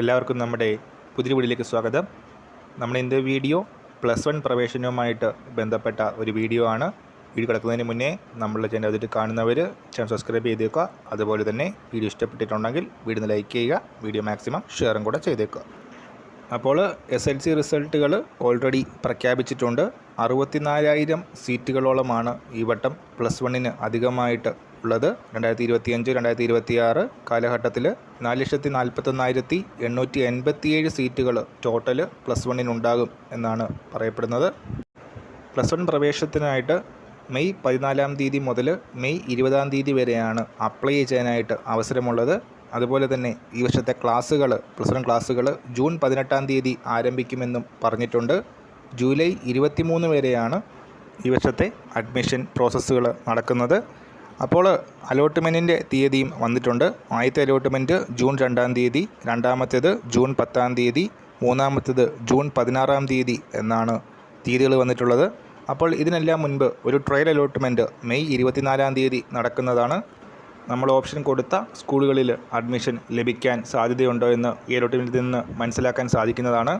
എല്ലാവർക്കും നമ്മുടെ പുതിയ വീഡിയോയിലേക്ക് സ്വാഗതം. നമ്മുടെ ഇന്നത്തെ വീഡിയോ പ്ലസ് വൺ പ്രവേശനവുമായിട്ട് ബന്ധപ്പെട്ട ഒരു വീഡിയോ ആണ്. വീഡിയോ കിടക്കുന്നതിന് മുന്നേ നമ്മളുടെ ചാനൽ അതിൽ കാണുന്നവർ ചാനൽ സബ്സ്ക്രൈബ് ചെയ്തേക്കുക. അതുപോലെ തന്നെ വീഡിയോ ഇഷ്ടപ്പെട്ടിട്ടുണ്ടെങ്കിൽ വീഡിയോ ലൈക്ക് ചെയ്യുക വീഡിയോ മാക്സിമം ഷെയറും കൂടെ ചെയ്തേക്കുക. അപ്പോൾ എസ് എൽ സി റിസൾട്ടുകൾ ഓൾറെഡി പ്രഖ്യാപിച്ചിട്ടുണ്ട്. അറുപത്തിനാലായിരം സീറ്റുകളോളമാണ് ഈ വട്ടം പ്ലസ് വണ്ണിന് അധികമായിട്ട് ഉള്ളത്. രണ്ടായിരത്തി ഇരുപത്തിയഞ്ച് രണ്ടായിരത്തി ഇരുപത്തി ആറ് കാലഘട്ടത്തിൽ നാല് ലക്ഷത്തി നാൽപ്പത്തൊന്നായിരത്തി എണ്ണൂറ്റി എൺപത്തിയേഴ് സീറ്റുകൾ ടോട്ടൽ പ്ലസ് വണ്ണിനുണ്ടാകും എന്നാണ് പറയപ്പെടുന്നത്. പ്ലസ് വൺ പ്രവേശനത്തിനായിട്ട് മെയ് പതിനാലാം തീയതി മുതൽ മെയ് ഇരുപതാം തീയതി വരെയാണ് അപ്ലൈ ചെയ്യാനായിട്ട് അവസരമുള്ളത്. അതുപോലെ തന്നെ ഈ വർഷത്തെ ക്ലാസ്സുകൾ പ്ലസ് വൺ ക്ലാസ്സുകൾ ജൂൺ പതിനെട്ടാം തീയതി ആരംഭിക്കുമെന്നും പറഞ്ഞിട്ടുണ്ട്. ജൂലൈ ഇരുപത്തിമൂന്ന് വരെയാണ് ഈ വർഷത്തെ അഡ്മിഷൻ പ്രോസസ്സുകൾ നടക്കുന്നത്. അപ്പോൾ അലോട്ട്മെന്റിന്റെ തീയതിയും വന്നിട്ടുണ്ട്. ആദ്യത്തെ അലോട്ട്മെന്റ് ജൂൺ രണ്ടാം തീയതി രണ്ടാമത്തേത് ജൂൺ പത്താം തീയതി മൂന്നാമത്തേത് ജൂൺ പതിനാറാം തീയതി എന്നാണ് തീയതികൾ വന്നിട്ടുള്ളത്. അപ്പോൾ ഇതിനെല്ലാം മുൻപ് ഒരു ട്രയൽ അലോട്ട്മെന്റ് മെയ് ഇരുപത്തിനാലാം തീയതി നടക്കുന്നതാണ്. നമ്മൾ ഓപ്ഷൻ കൊടുത്ത സ്കൂളുകളിൽ അഡ്മിഷൻ ലഭിക്കാൻ സാധ്യതയുണ്ടോ എന്ന് ഈ അലോട്ട്മെന്റിൽ നിന്ന് മനസ്സിലാക്കാൻ സാധിക്കുന്നതാണ്.